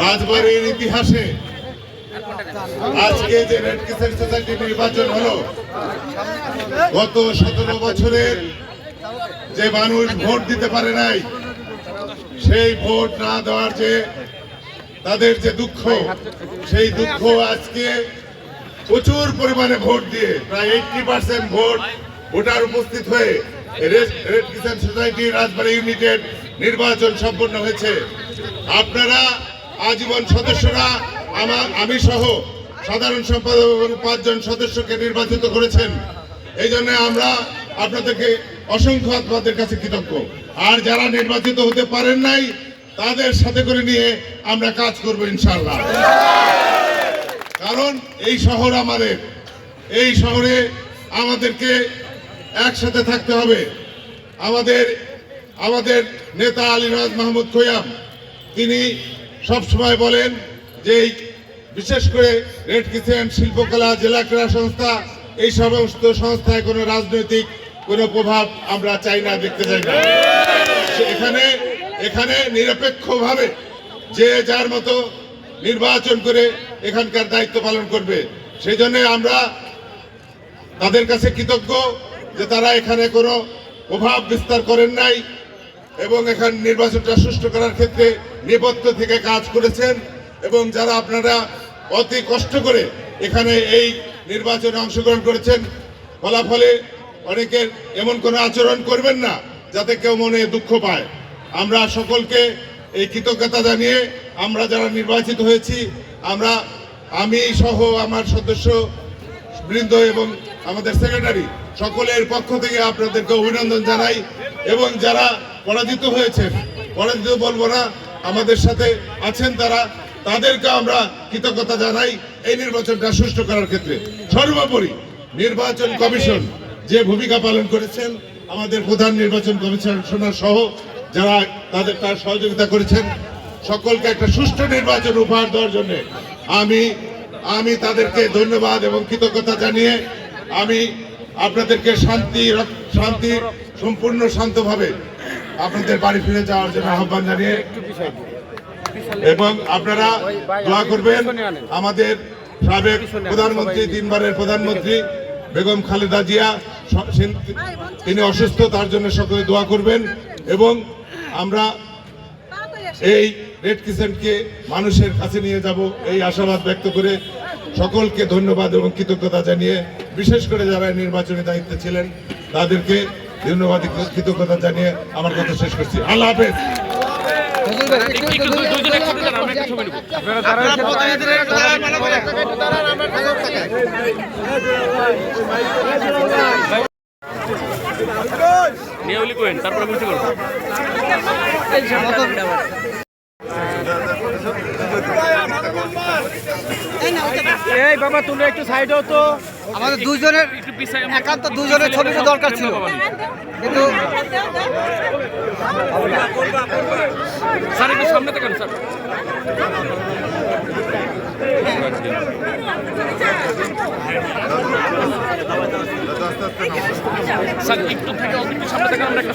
রাজবাড়ির ইতিহাসে আজকে যে রেড ক্রিসেন্ট সোসাইটি নির্বাচন হলো, গত সতেরো বছরের যে মানুষ ভোট দিতে পারে নাই, সেই ভোট না দেওয়ার যে তাদের যে দুঃখ, সেই দুঃখ আজকে প্রচুর পরিমাণে ভোট দিয়ে, প্রায় এইটটি পার্সেন্ট ভোট ভোটার উপস্থিত হয়ে red crescent society Rajbari united নির্বাচন সম্পন্ন হয়েছে। আপনারা আজীবন সদস্যরা আমার, আমি সহ সাধারণ সম্পাদক এবং পাঁচজন সদস্যকে নির্বাচিত করেছেন। এই জন্য আমরা আপনাদেরকে অসংখ্য আপনাদের কাছে কৃতজ্ঞ। আর যারা নির্বাচিত হতে পারেন নাই, তাদের সাথে করে নিয়ে আমরা কাজ করব ইনশাল্লাহ কারণ এই শহর আমাদের। এই শহরে আমাদেরকে একসাথে থাকতে হবে। আমাদের আমাদের নেতা আলীরাজ মাহমুদ খৈয়াম, তিনি সব সময় বলেন যে বিশেষ করে রেড কিচেন শিল্পকলা জেলা ক্রীড়া সংস্থা, এই সমস্ত সংস্থায় কোনো রাজনৈতিক কোনো প্রভাব আমরা চাই না, দেখতে চাই না। এখানে এখানে নিরপেক্ষভাবে যে যার মতো নির্বাচন করে এখানকার দায়িত্ব পালন করবে সেই জন্য আমরা তাদের কাছে কৃতজ্ঞ যে তারা এখানে কোনো প্রভাব বিস্তার করেন নাই এবং এখানে নির্বাচনটা সুষ্ঠু করার ক্ষেত্রে নেপথ্য থেকে কাজ করেছেন এবং যারা আপনারা অতি কষ্ট করে এখানে এই নির্বাচনে অংশগ্রহণ করেছেন, ফলাফলে অনেকের এমন কোনো আচরণ করবেন না যাতে কেউ মনে দুঃখ পায়। আমরা সকলকে এই কৃতজ্ঞতা জানিয়ে আমরা যারা নির্বাচিত হয়েছি, আমরা, আমি সহ আমার সদস্য বৃন্দ এবং আমাদের সেক্রেটারি সকলের পক্ষ থেকে আপনাদেরকে অভিনন্দন জানাই এবং যারা পরাজিত হয়েছেন, পরাজিত বলব না আমাদের সাথে আছেন তারা। তাদেরকে আমরা কৃতজ্ঞতা জানাই এই নির্বাচনটা সুষ্ঠু করার ক্ষেত্রে। সর্বোপরি নির্বাচন কমিশন যে ভূমিকা পালন করেছেন, আমাদের প্রধান নির্বাচন কমিশনার সহ যারা তাদের তার সহযোগিতা করেছেন, সকলকে একটা সুষ্ঠু নির্বাচন উপহার দেওয়ার জন্য আমি আমি তাদেরকে ধন্যবাদ এবং কৃতজ্ঞতা জানিয়ে আমি আপনাদেরকে শান্তি শান্তি, সম্পূর্ণ শান্তভাবে আপনাদের বাড়ি ফিরে যাওয়ার জন্য আহ্বান জানিয়ে এবং আপনারা দোয়া করবেন আমাদের সাবেক প্রধানমন্ত্রী, তিনবারের প্রধানমন্ত্রী বেগম খালেদা জিয়া, তিনি অসুস্থ, তার জন্য সকলে দোয়া করবেন এবং আমরা এই রেড কিসেন্টকে মানুষের কাছে নিয়ে যাব এই আশাবাদ ব্যক্ত করে সকলকে ধন্যবাদ এবং কৃতজ্ঞতা জানিয়ে বিশেষ করে যারা নির্বাচনী দায়িত্বে ছিলেন তাদেরকে ধন্যবাদ কৃতজ্ঞতা জানিয়ে আমার কথা শেষ করছি আল্লাহ হাফেজ একটু দুই- দুইজনে একটু দাঁড়ান, আমরা একটা ছবি নেব। নিয়ে হলি কোয়েন তারপরে বুঝতে করব বাবা তুমি একটু সাইড হও তো। আমাদের দুইজনের একটু পিছায় একান্ত দুইজনের ছবি তো দরকার ছিল। কিন্তু স্যার একটু সামনে থাকেন স্যার। স্যার একটু থেকে অল্প একটু সামনে থাকেন আমরা একটা